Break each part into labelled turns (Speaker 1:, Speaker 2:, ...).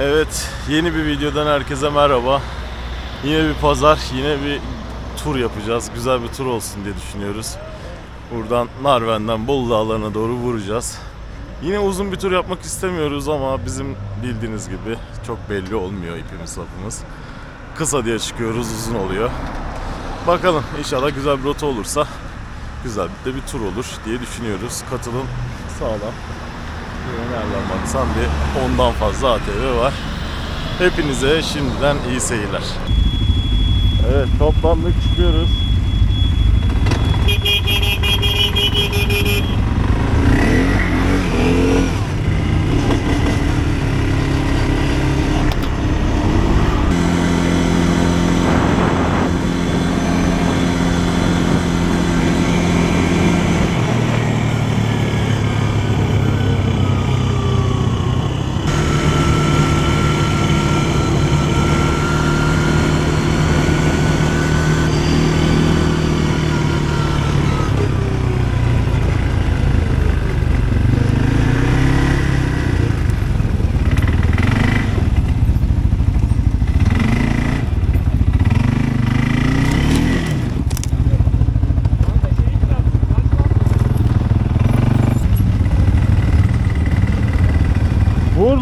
Speaker 1: Evet, yeni bir videodan herkese merhaba. Yine bir pazar, yine bir tur yapacağız. Güzel bir tur olsun diye düşünüyoruz. Buradan Narven'den Bolu Dağları'na doğru vuracağız. Yine uzun bir tur yapmak istemiyoruz ama bizim bildiğiniz gibi çok belli olmuyor ipimiz sapımız. Kısa diye çıkıyoruz, uzun oluyor. Bakalım inşallah güzel bir rota olursa güzel de bir tur olur diye düşünüyoruz. Katılım sağlam. Nereden baksan bir ondan fazla ATV var. Hepinize şimdiden iyi seyirler. Evet toplandık çıkıyoruz.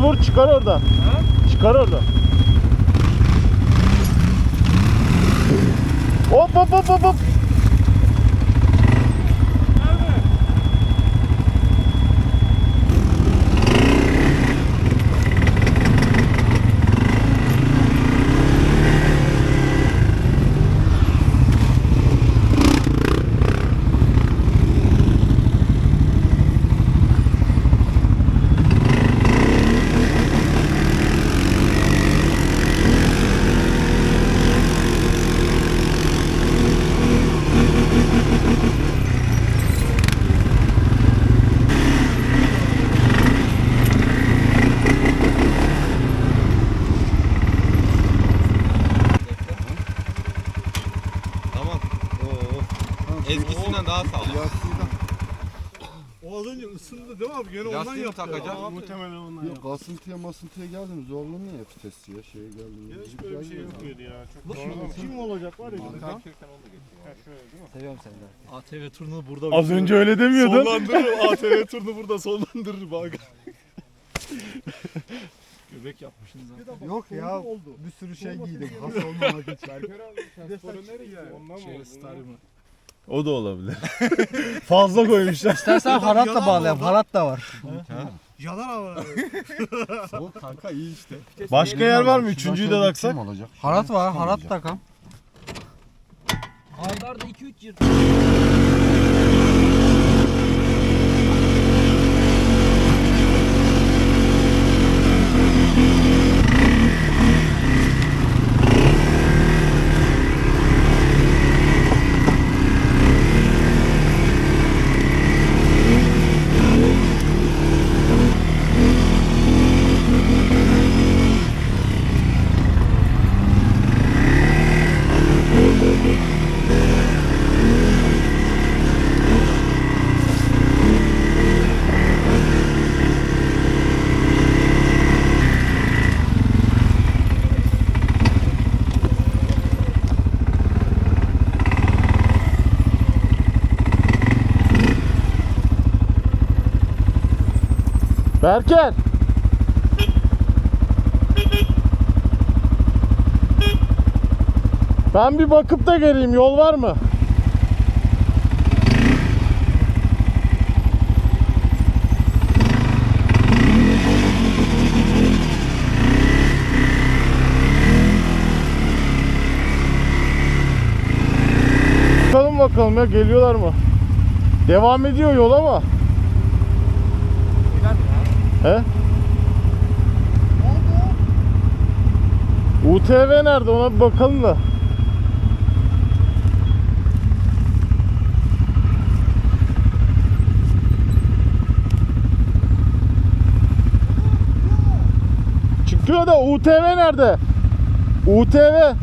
Speaker 1: Vur çıkar orada. Çıkar orada. Hop hop hop hop hop.
Speaker 2: Tamam. Ezgisinden daha sağlam.
Speaker 3: Isındı değil mi abi? Gene ondan
Speaker 2: Lastiğini
Speaker 3: yaptı.
Speaker 2: takacağım.
Speaker 3: Muhtemelen ondan
Speaker 4: Yok kasıntıya masıntıya geldim zorlanıyor ya vitesi ya şeye geldim.
Speaker 3: Hiç böyle bir şey yok muydu ya? Çok doğru. Kim olacak var ya? bizim? Ha, şöyle değil mi?
Speaker 5: ATV turunu burada
Speaker 1: Az önce öyle demiyordun.
Speaker 3: Sonlandırır. ATV turunu burada sonlandırır bak.
Speaker 5: göbek yapmışsınız zaten.
Speaker 4: Yok ya
Speaker 3: Oldu.
Speaker 4: bir sürü şey giydik hasta olmamak için.
Speaker 5: Şey star mı?
Speaker 1: O da olabilir. Fazla koymuşlar.
Speaker 5: İstersen harat da bağlayalım. Harat da var.
Speaker 3: Yalan ama.
Speaker 4: Soğuk kanka iyi işte.
Speaker 1: Başka yer var mı? Üçüncüyü de taksak.
Speaker 4: olacak?
Speaker 5: Harat var. Harat takam.
Speaker 6: Ardarda 2-3 yıl
Speaker 1: Berker. Ben bir bakıp da geleyim. Yol var mı? Bakalım bakalım ya geliyorlar mı? Devam ediyor yol ama. He? UTV nerede ona bir bakalım da. Çıkıyor da UTV nerede? UTV.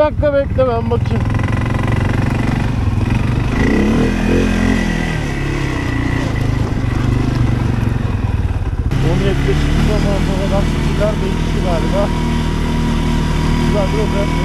Speaker 1: dakika bekle ben bakayım. Onu yaklaşık zaman sonradan fikirler değişti galiba. Güzel bir özel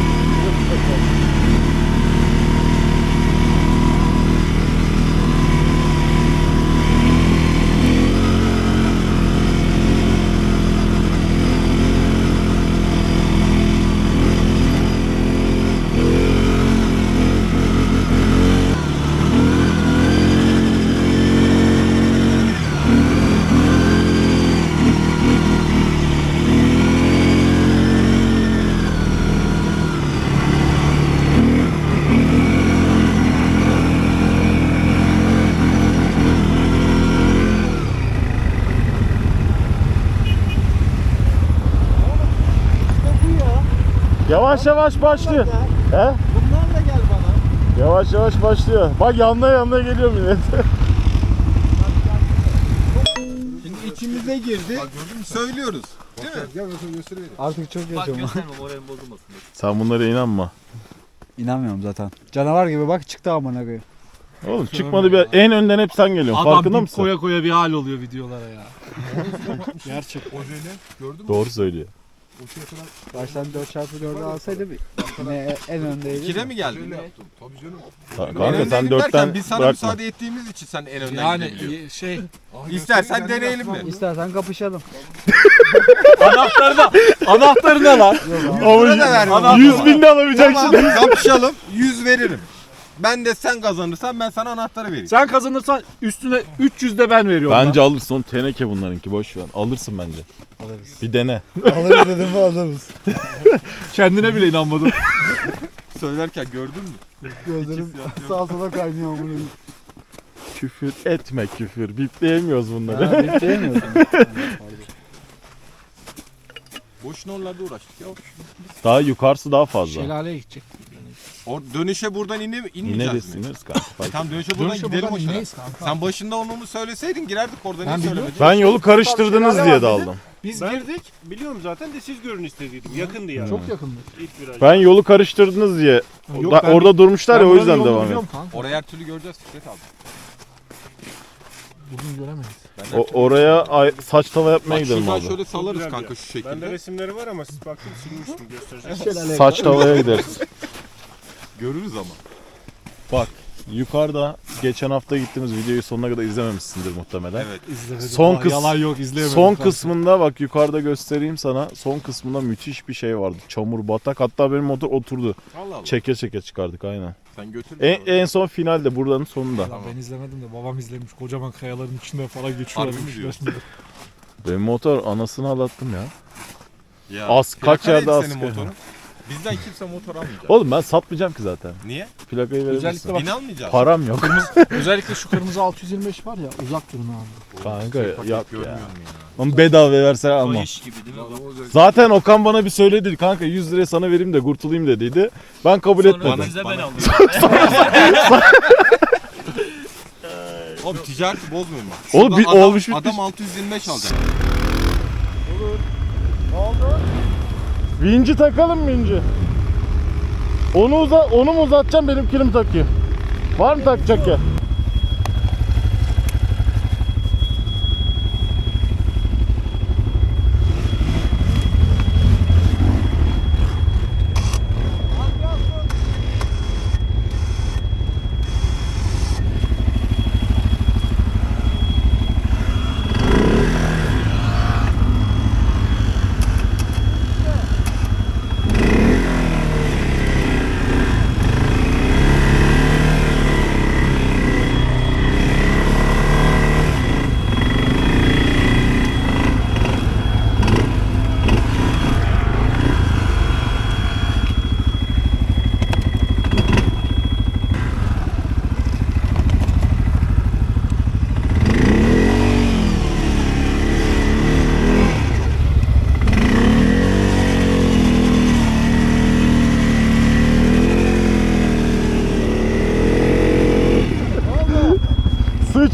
Speaker 1: Yavaş yavaş başlıyor. He?
Speaker 5: Bunlarla gel bana.
Speaker 1: Yavaş yavaş başlıyor. Bak yanına yanına geliyor millet.
Speaker 2: Şimdi içimize girdi. Söylüyoruz. Değil mi?
Speaker 4: Gel sana göstereyim.
Speaker 5: Artık çok yaşıyorum.
Speaker 1: Sen bunlara inanma.
Speaker 5: İnanmıyorum zaten. Canavar gibi bak çıktı amına koyayım.
Speaker 1: Oğlum çıkmadı bir en önden hep sen geliyorsun. Farkında mısın?
Speaker 6: koya koya bir hal oluyor videolara ya.
Speaker 5: Gerçek.
Speaker 4: Ojeli gördün mü?
Speaker 1: Doğru söylüyor.
Speaker 4: O şeye kadar
Speaker 5: Baştan 4x4'ü alsaydı bir yine en öndeydi.
Speaker 2: İkide mi geldin?
Speaker 4: yaptım. Tabii canım.
Speaker 1: Ta-
Speaker 2: En
Speaker 1: Kanka sen
Speaker 2: öndeydim
Speaker 1: dörtten
Speaker 2: biz sana
Speaker 1: bırakma.
Speaker 2: müsaade ettiğimiz için sen en önden
Speaker 6: Yani
Speaker 2: gidebiliyorsun.
Speaker 6: e, şey
Speaker 4: Aa,
Speaker 2: İstersen
Speaker 4: göstereyim,
Speaker 2: deneyelim mi?
Speaker 5: İstersen kapışalım.
Speaker 6: anahtarına anahtarına lan.
Speaker 2: Buna da ver bana.
Speaker 1: 100 bin de alamayacaksın.
Speaker 2: Tamam kapışalım 100 veririm. Ben de sen kazanırsan ben sana anahtarı vereyim.
Speaker 6: Sen kazanırsan üstüne 300 de ben veriyorum.
Speaker 1: Bence alırsın. Onu teneke bunlarınki boş ver. Alırsın bence.
Speaker 5: Alırız.
Speaker 1: Bir dene.
Speaker 5: alırız dedim mi alırız.
Speaker 6: Kendine bile inanmadım.
Speaker 2: Söylerken gördün mü?
Speaker 5: Gözlerim sağa sola kaynıyor koyayım.
Speaker 1: Küfür etme küfür. Bipleyemiyoruz bunları.
Speaker 5: Ha, bipleyemiyorsun.
Speaker 2: Boşuna oralarda uğraştık ya.
Speaker 1: Daha yukarısı daha fazla.
Speaker 6: Şelaleye gidecek.
Speaker 2: O dönüşe buradan ine, inmeyeceğiz
Speaker 1: İneriz
Speaker 2: mi?
Speaker 1: ineriz kanka. Fark
Speaker 2: Tam dönüşe buradan
Speaker 6: Dönüşe
Speaker 2: gidelim
Speaker 6: buradan ineyiz kanka.
Speaker 2: Sen başında onu söyleseydin girerdik orada
Speaker 6: Ben
Speaker 2: niye söylemedin?
Speaker 1: Ben yolu karıştırdınız diye daldım.
Speaker 3: Biz girdik. Biliyorum zaten de siz görün istediydim. Yakındı yani.
Speaker 6: Çok yakındı.
Speaker 3: İlk viraj.
Speaker 1: Ben yolu karıştırdınız diye.
Speaker 6: Yok,
Speaker 1: Da-
Speaker 6: ben-
Speaker 1: orada durmuşlar ya
Speaker 6: Ben
Speaker 1: o yüzden devam et.
Speaker 2: Orayı her türlü göreceğiz Fikret abi.
Speaker 6: Bugün göremeyiz.
Speaker 2: Ben
Speaker 1: O, oraya ay- saç tava yapmaya
Speaker 2: Bak
Speaker 1: gidelim
Speaker 2: şuradan
Speaker 1: abi.
Speaker 2: şöyle salarız
Speaker 3: Güzel
Speaker 2: kanka şu
Speaker 3: yer. Bende
Speaker 2: şekilde.
Speaker 3: resimleri var ama siz baktım silmiştim göstereceğim.
Speaker 1: Saç tavaya gideriz.
Speaker 2: Görürüz ama.
Speaker 1: Bak yukarıda geçen hafta gittiğimiz videoyu sonuna kadar izlememişsindir muhtemelen.
Speaker 2: Evet.
Speaker 6: İzlemedim.
Speaker 1: Son
Speaker 6: Aa,
Speaker 1: kız-
Speaker 6: Yalan yok izleyemedim.
Speaker 1: Son
Speaker 6: kanka.
Speaker 1: kısmında bak yukarıda göstereyim sana. Son kısmında müthiş bir şey vardı. Çamur batak. Hatta benim motor oturdu.
Speaker 2: Allah Allah.
Speaker 1: Çeke çeke çıkardık aynen.
Speaker 2: Sen götür.
Speaker 1: En, en son finalde buranın sonunda.
Speaker 6: Lan ben izlemedim de babam izlemiş. Kocaman kayaların içinde falan
Speaker 2: Harbi
Speaker 6: geçiyorlar.
Speaker 2: mi diyorsun?
Speaker 1: Benim motor anasını ağlattım ya.
Speaker 2: Ya,
Speaker 1: Az, kaç yerde az
Speaker 2: senin motorun? Bizden kimse motor almayacak.
Speaker 1: Oğlum ben satmayacağım ki zaten.
Speaker 2: Niye?
Speaker 1: Plakayı verebilirsin.
Speaker 6: Özellikle bak-
Speaker 2: Bin almayacağız.
Speaker 1: Param yok.
Speaker 6: Özellikle şu kırmızı 625 var ya uzak durun abi.
Speaker 1: Kanka yap ya. Onu bedava versen almam. Zaten Okan bana bir söyledi kanka 100 liraya sana vereyim de kurtulayım dediydi. Ben kabul etmedim.
Speaker 2: Bana, bana. Oğlum ticareti bozmayın bak.
Speaker 1: Oğlum bir
Speaker 2: adam,
Speaker 1: olmuş bitmiş.
Speaker 2: Adam 625 alacak.
Speaker 1: Vinci takalım vinci. Onu uza onu mu uzatacağım benimkini mi takayım? Var mı takacak ya?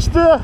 Speaker 1: Sıçtı.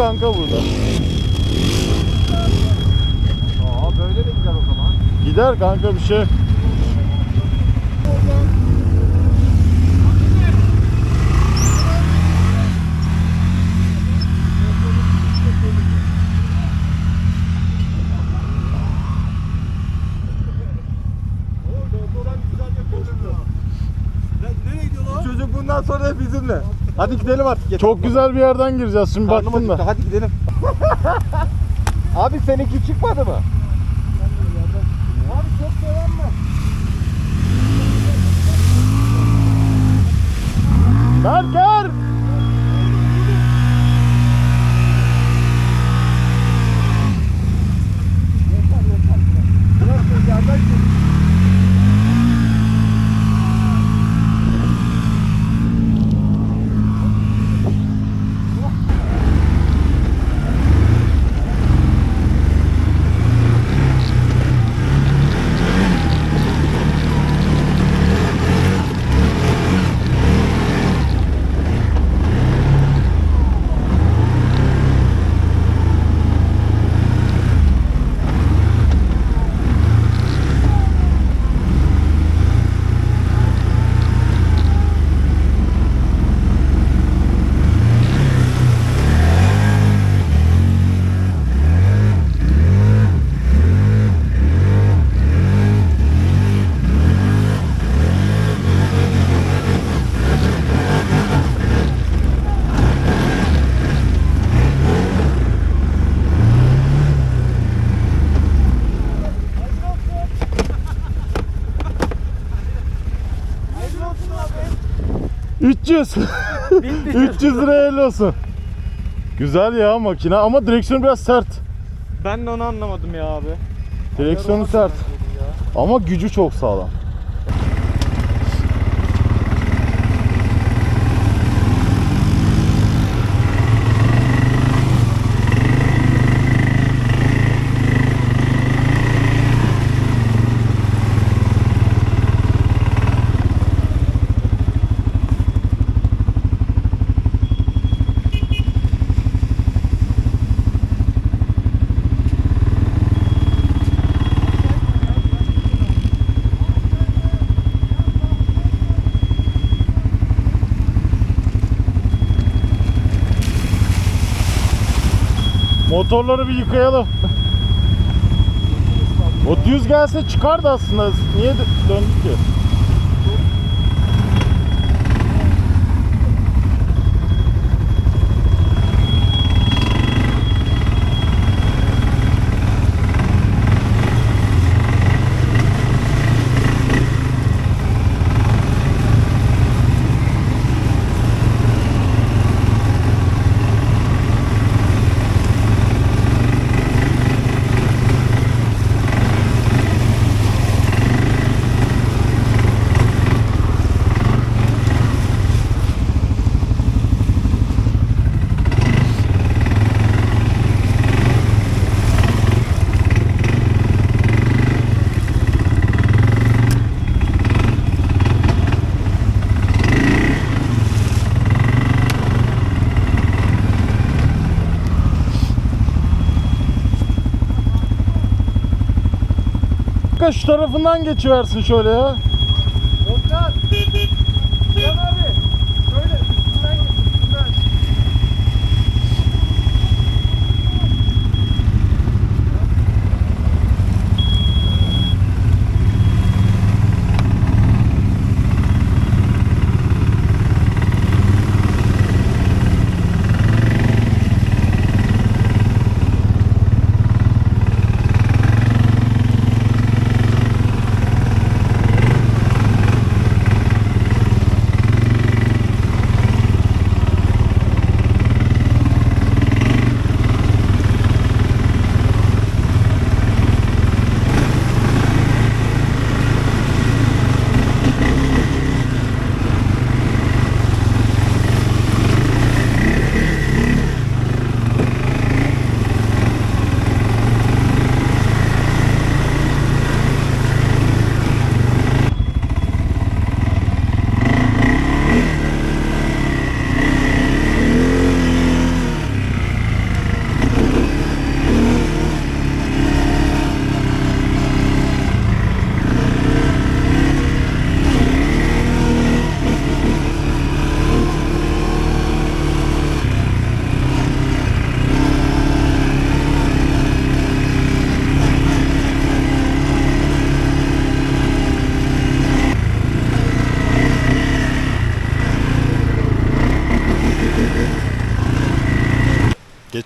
Speaker 7: Kanka burada.
Speaker 2: Aa böyle de gider o zaman.
Speaker 7: Gider kanka bir şey.
Speaker 2: Çocuk bundan sonra bizimle. Hadi gidelim artık. yeter.
Speaker 7: Çok güzel bir yerden gireceğiz şimdi
Speaker 2: Karnım
Speaker 7: baktım
Speaker 2: acıktı,
Speaker 7: da.
Speaker 2: Hadi gidelim. Abi seninki çıkmadı mı? Abi çok seven mi?
Speaker 7: Berker! ...300. 300 liraya el olsun. Güzel ya makine ama direksiyon biraz sert.
Speaker 8: Ben de onu anlamadım ya abi.
Speaker 7: Direksiyonu sert. Ama gücü çok sağlam. Motorları bir yıkayalım. O düz gelse çıkardı aslında. Niye dö- döndük ki? Kanka şu tarafından geçiversin şöyle ya.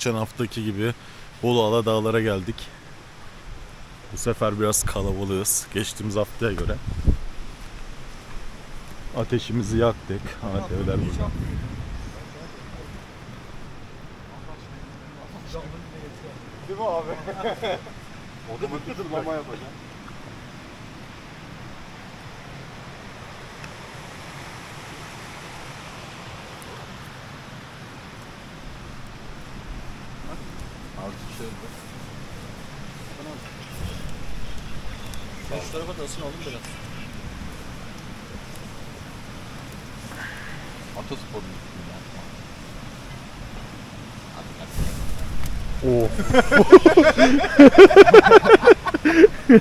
Speaker 1: Geçen haftaki gibi Boluala Dağlara geldik. Bu sefer biraz kalabalığız geçtiğimiz haftaya göre. Ateşimizi yaktık. ATV'ler burada.
Speaker 2: Değil mi abi? Otomatik zıplama yapacağım.
Speaker 3: Şu tarafa da ısın oğlum biraz. Atasporun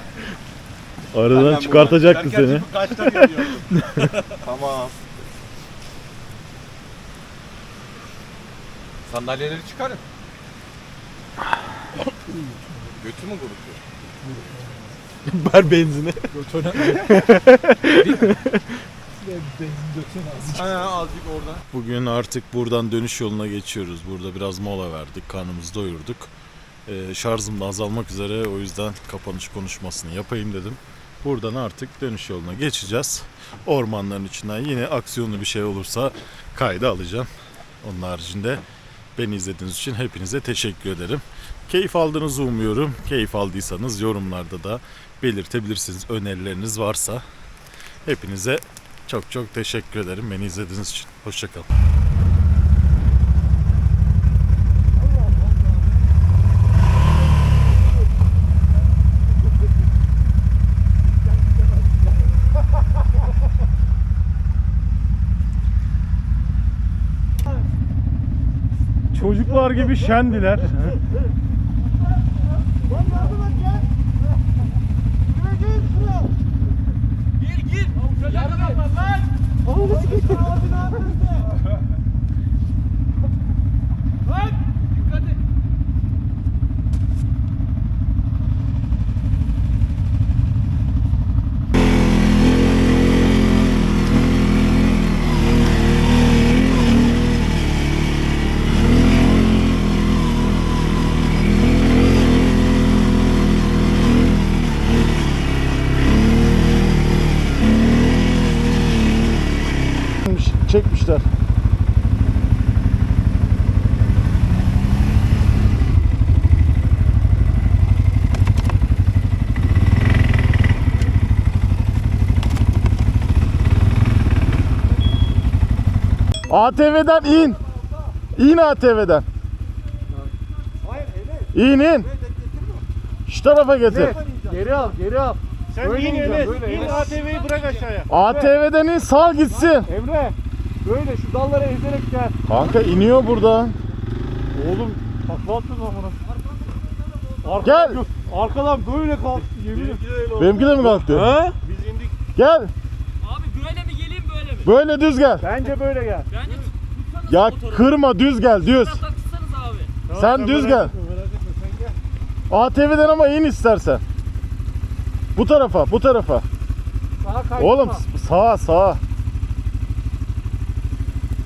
Speaker 1: Aradan çıkartacaktı seni.
Speaker 3: Kaçta geliyor? tamam. Sandalyeleri çıkarın. Götü mü kurutuyor?
Speaker 1: Ver benzini.
Speaker 3: Ha azıcık oradan.
Speaker 1: Bugün artık buradan dönüş yoluna geçiyoruz. Burada biraz mola verdik, karnımızı doyurduk. Ee, şarjım da azalmak üzere o yüzden kapanış konuşmasını yapayım dedim. Buradan artık dönüş yoluna geçeceğiz. Ormanların içinden yine aksiyonlu bir şey olursa kayda alacağım. Onun haricinde beni izlediğiniz için hepinize teşekkür ederim. Keyif aldığınızı umuyorum. Keyif aldıysanız yorumlarda da belirtebilirsiniz. Önerileriniz varsa hepinize çok çok teşekkür ederim beni izlediğiniz için. Hoşçakalın. Çocuklar gibi şendiler. Oh, ATV'den in. İn ATV'den. İn in. Şu tarafa getir.
Speaker 8: Geri al, geri al.
Speaker 3: Sen
Speaker 8: Böyle
Speaker 3: in Enes. İn. ATV'yi bırak aşağıya.
Speaker 1: ATV'den in sağ gitsin.
Speaker 8: Emre, böyle şu dallara ezerek gel.
Speaker 1: Kanka iniyor burada.
Speaker 8: Oğlum, takla attın lan. Arkadan,
Speaker 1: Gel.
Speaker 8: Arkadan böyle kalktı yemin ederim.
Speaker 1: Benimki de mi kalktı?
Speaker 8: Ha?
Speaker 3: Biz indik.
Speaker 1: Gel.
Speaker 7: Abi böyle mi geleyim böyle
Speaker 1: düz gel.
Speaker 8: Bence böyle gel.
Speaker 7: Bence tutsanız
Speaker 1: Ya kırma düz gel düz.
Speaker 7: Daha tutsanız abi.
Speaker 1: Sen düz gel. ATV'den ama in istersen. Bu tarafa, bu tarafa.
Speaker 8: Sağa kaydırma.
Speaker 1: Oğlum sağa sağa.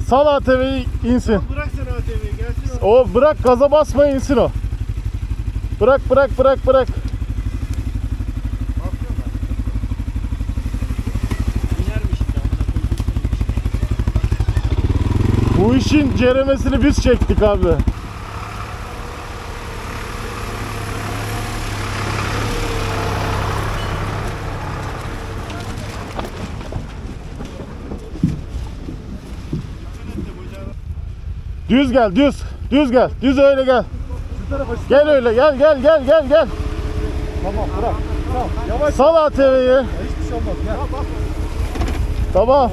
Speaker 1: Sal ATV'yi insin.
Speaker 3: Bırak sen ATV'yi gelsin o.
Speaker 1: O bırak gaza basma insin o. Bırak bırak bırak bırak. Bu işin ceremesini biz çektik abi. Düz gel düz. Düz gel. Düz öyle gel. Gel öyle gel gel gel gel gel.
Speaker 8: Tamam bırak. Tamam, yavaş.
Speaker 1: Sal ATV'yi.
Speaker 8: Hiçbir şey olmaz. Gel.
Speaker 1: Tamam.